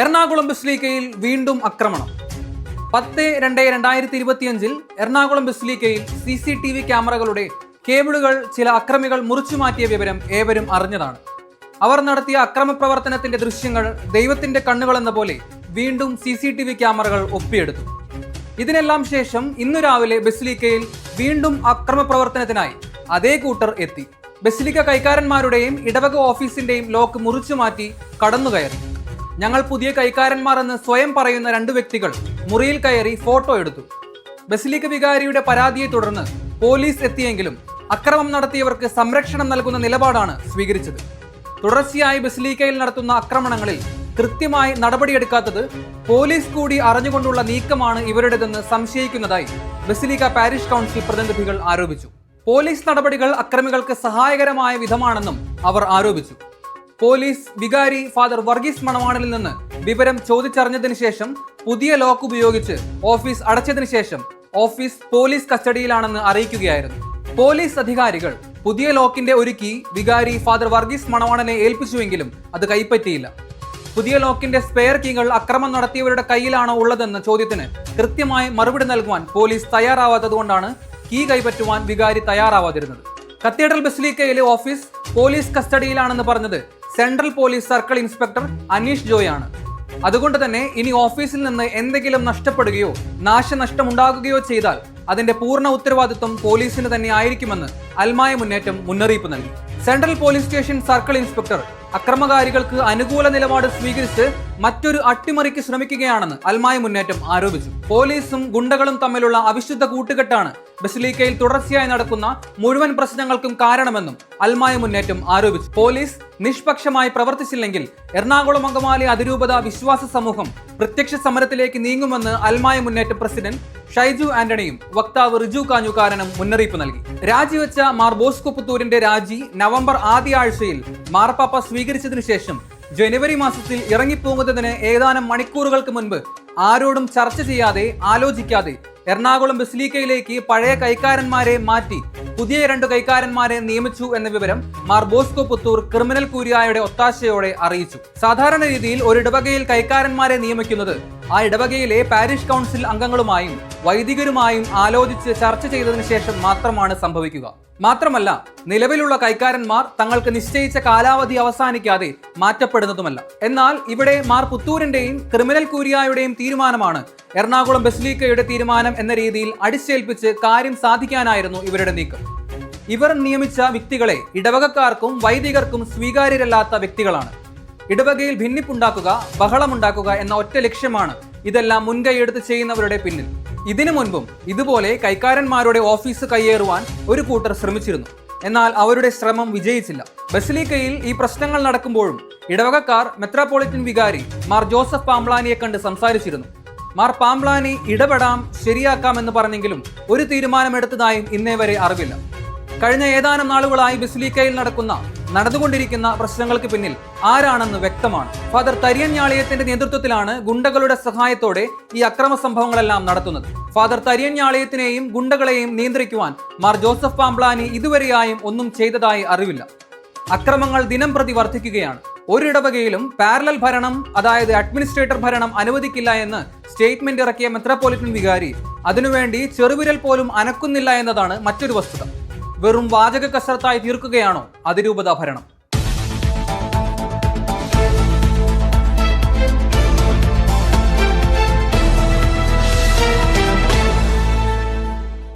എറണാകുളം ബസ്ലീക്കയിൽ വീണ്ടും ആക്രമണം. പത്ത് രണ്ട് രണ്ടായിരത്തി ഇരുപത്തിയഞ്ചിൽ എറണാകുളം ബസ്ലീക്കയിൽ സി സി ടി വി ക്യാമറകളുടെ കേബിളുകൾ ചില അക്രമികൾ മുറിച്ചു മാറ്റിയ വിവരം ഏവരും അറിഞ്ഞതാണ്. അവർ നടത്തിയ അക്രമ പ്രവർത്തനത്തിന്റെ ദൃശ്യങ്ങൾ ദൈവത്തിന്റെ കണ്ണുകൾ എന്ന പോലെ വീണ്ടും സി സി ടി വി ക്യാമറകൾ ഒപ്പിയെടുത്തു. ഇതിനെല്ലാം ശേഷം ഇന്നു രാവിലെ ബസിലിക്കയിൽ വീണ്ടും അക്രമ പ്രവർത്തനത്തിനായി അതേ കൂട്ടർ എത്തി. ബസിലിക്ക കൈക്കാരന്മാരുടെയും ഇടവക ഓഫീസിന്റെയും ലോക്ക് മുറിച്ചു മാറ്റി കടന്നുകയറി. ഞങ്ങൾ പുതിയ കൈക്കാരന്മാർ എന്ന് സ്വയം പറയുന്ന രണ്ട് വ്യക്തികൾ മുറിയിൽ കയറി ഫോട്ടോ എടുത്തു. ബസിലിക്ക വികാരിയുടെ പരാതിയെ തുടർന്ന് പോലീസ് എത്തിയെങ്കിലും അക്രമം നടത്തിയവർക്ക് സംരക്ഷണം നൽകുന്ന നിലപാടാണ് സ്വീകരിച്ചത്. തുടർച്ചയായി ബസിലീക്കയിൽ നടത്തുന്ന ആക്രമണങ്ങളിൽ കൃത്യമായി നടപടിയെടുക്കാത്തത് പോലീസ് കൂടി അറിഞ്ഞുകൊണ്ടുള്ള നീക്കമാണ് ഇവരുടേതെന്ന് സംശയിക്കുന്നതായി ബസിലിക്ക പാരിഷ് കൗൺസിൽ പ്രതിനിധികൾ ആരോപിച്ചു. പോലീസ് നടപടികൾ അക്രമികൾക്ക് സഹായകരമായ വിധമാണെന്നും അവർ ആരോപിച്ചു. പോലീസ് വികാരി ഫാദർ വർഗീസ് മണവാണലിൽ നിന്ന് വിവരം ചോദിച്ചറിഞ്ഞതിന് ശേഷം പുതിയ ലോക്ക് ഉപയോഗിച്ച് ഓഫീസ് അടച്ചതിന് ശേഷം ഓഫീസ് പോലീസ് കസ്റ്റഡിയിലാണെന്ന് അറിയിക്കുകയായിരുന്നു. പോലീസ് അധികാരികൾ പുതിയ ലോക്കിന്റെ ഒരു കീ വികാരി ഫാദർ വർഗീസ് മണവാണനെ ഏൽപ്പിച്ചുവെങ്കിലും അത് കൈപ്പറ്റിയില്ല. പുതിയ ലോക്കിന്റെ സ്പെയർ കീകൾ അക്രമം നടത്തിയവരുടെ കയ്യിലാണോ ഉള്ളതെന്ന ചോദ്യത്തിന് കൃത്യമായി മറുപടി നൽകുവാൻ പോലീസ് തയ്യാറാവാത്തതുകൊണ്ടാണ് കീ കൈപ്പറ്റുവാൻ വികാരി തയ്യാറാവാതിരുന്നത്. കത്തീഡ്രൽ ബസിലിക്കയിലെ ഓഫീസ് പോലീസ് കസ്റ്റഡിയിലാണെന്ന് പറഞ്ഞത് central police circle inspector Aneesh Joy ആണ് അതുകൊണ്ട് തന്നെ ഇനി ഓഫീസിൽ നിന്ന് എന്തെങ്കിലും നഷ്ടപ്പെടുകയോ നാശനഷ്ടമുണ്ടാകുകയോ ചെയ്താൽ അതിന്റെ പൂർണ ഉത്തരവാദിത്വം പോലീസിന് തന്നെ ആയിരിക്കുമെന്ന് അൽമായ മുന്നേറ്റം മുന്നറിയിപ്പ് നൽകി. Central police station circle inspector അക്രമകാരികൾക്ക് അനുകൂല നിലപാട് സ്വീകരിച്ച് മറ്റൊരു അട്ടിമറിക്ക് ശ്രമിക്കുകയാണെന്ന് അൽമായ മുന്നേറ്റം ആരോപിച്ചു. പോലീസും ഗുണ്ടകളും തമ്മിലുള്ള അവിശുദ്ധ കൂട്ടുകെട്ടാണ് ബസിലിക്കയിൽ തുടർച്ചയായി നടക്കുന്ന മുഴുവൻ പ്രശ്നങ്ങൾക്കും കാരണമെന്നും അൽമായ മുന്നേറ്റം ആരോപിച്ചു. പോലീസ് നിഷ്പക്ഷമായി പ്രവർത്തിച്ചില്ലെങ്കിൽ എറണാകുളം അങ്കമാലി അതിരൂപത വിശ്വാസ സമൂഹം പ്രത്യക്ഷ സമരത്തിലേക്ക് നീങ്ങുമെന്ന് അൽമായ മുന്നേറ്റം പ്രസിഡന്റ് ഷൈജു ആന്റണിയും വക്താവ് റിജു കാഞ്ഞുകാരനും മുന്നറിയിപ്പ് നൽകി. രാജിവെച്ച മാർ ബോസ്കോ പുത്തൂരിന്റെ രാജി നവംബർ ആദ്യ ആഴ്ചയിൽ മാർപ്പാപ്പ സ്വീകരിച്ചതിനു ശേഷം ജനുവരി മാസത്തിൽ ഇറങ്ങിപ്പോകുന്നതിന് ഏതാനും മണിക്കൂറുകൾക്ക് മുൻപ് ആരോടും ചർച്ച ചെയ്യാതെ ആലോചിക്കാതെ എറണാകുളം ബസിലീക്കയിലേക്ക് പഴയ കൈക്കാരന്മാരെ മാറ്റി പുതിയ രണ്ട് കൈക്കാരന്മാരെ നിയമിച്ചു എന്ന വിവരം മാർ ബോസ്കോ പുത്തൂർ ക്രിമിനൽ കൂരിയായുടെ ഒത്താശയോടെ അറിയിച്ചു. സാധാരണ രീതിയിൽ ഒരു ഇടവകയിൽ കൈക്കാരന്മാരെ നിയമിക്കുന്നത് ആ ഇടവകയിലെ പാരിഷ് കൗൺസിൽ അംഗങ്ങളുമായും വൈദികരുമായും ആലോചിച്ച് ചർച്ച ചെയ്തതിനു ശേഷം മാത്രമാണ് സംഭവിക്കുക. മാത്രമല്ല നിലവിലുള്ള കൈക്കാരന്മാർ തങ്ങൾക്ക് നിശ്ചയിച്ച കാലാവധി അവസാനിക്കാതെ മാറ്റപ്പെടുന്നതുമല്ല. എന്നാൽ ഇവിടെ മാർ പുത്തൂരിന്റെയും ക്രിമിനൽ കൂരിയായുടെയും തീരുമാനമാണ് എറണാകുളം ബസിലീക്കയുടെ തീരുമാനം എന്ന രീതിയിൽ അടിച്ചേൽപ്പിച്ച് കാര്യം സാധിക്കാനായിരുന്നു ഇവരുടെ നീക്കം. ഇവർ നിയമിച്ച വ്യക്തികളെ ഇടവകക്കാർക്കും വൈദികർക്കും സ്വീകാര്യരല്ലാത്ത വ്യക്തികളാണ്. ഇടവകയിൽ ഭിന്നിപ്പുണ്ടാക്കുക ബഹളമുണ്ടാക്കുക എന്ന ഒറ്റ ലക്ഷ്യമാണ് ഇതെല്ലാം മുൻകൈയെടുത്ത് ചെയ്യുന്നവരുടെ പിന്നിൽ. ഇതിനു മുൻപും ഇതുപോലെ കൈക്കാരന്മാരുടെ ഓഫീസ് കയ്യേറുവാൻ ഒരു കൂട്ടർ ശ്രമിച്ചിരുന്നു. എന്നാൽ അവരുടെ ശ്രമം വിജയിച്ചില്ല. ബസിലിക്കയിൽ ഈ പ്രശ്നങ്ങൾ നടക്കുമ്പോഴും ഇടവകക്കാർ മെത്രാപോളിറ്റൻ വികാരി മാർ ജോസഫ് പാംബ്ലാനിയെ കണ്ട് സംസാരിച്ചിരുന്നു. മാർ പാംബ്ലാനി ഇടപെടാം ശരിയാക്കാമെന്ന് പറഞ്ഞെങ്കിലും ഒരു തീരുമാനമെടുത്തതായും ഇന്നേ വരെ അറിവില്ല. കഴിഞ്ഞ ഏതാനും നാളുകളായി ബസിലിക്കയിൽ നടക്കുന്ന നടന്നുകൊണ്ടിരിക്കുന്ന പ്രശ്നങ്ങൾക്ക് പിന്നിൽ ആരാണെന്ന് വ്യക്തമാണ്. ഫാദർ തരിയൻ ഞാളിയത്തിന്റെ നേതൃത്വത്തിലാണ് ഗുണ്ടകളുടെ സഹായത്തോടെ ഈ അക്രമ സംഭവങ്ങളെല്ലാം നടത്തുന്നത്. ഫാദർ തരിയൻ ഞാളിയത്തിനെയും ഗുണ്ടകളെയും നിയന്ത്രിക്കുവാൻ മാർ ജോസഫ് പാംപ്ലാനി ഇതുവരെയായും ഒന്നും ചെയ്തതായി അറിവില്ല. അക്രമങ്ങൾ ദിനം പ്രതി വർദ്ധിക്കുകയാണ്. ഒരിടവകയിലും പാരലൽ ഭരണം അതായത് അഡ്മിനിസ്ട്രേറ്റർ ഭരണം അനുവദിക്കില്ല എന്ന് സ്റ്റേറ്റ്മെന്റ് ഇറക്കിയ മെത്രാപോളിറ്റൻ വികാരി അതിനുവേണ്ടി ചെറുവിരൽ പോലും അനക്കുന്നില്ല എന്നതാണ് മറ്റൊരു വസ്തുത. വെറും വാചക കസരത്തായി തീർക്കുകയാണോ അതിരൂപത ഭരണം?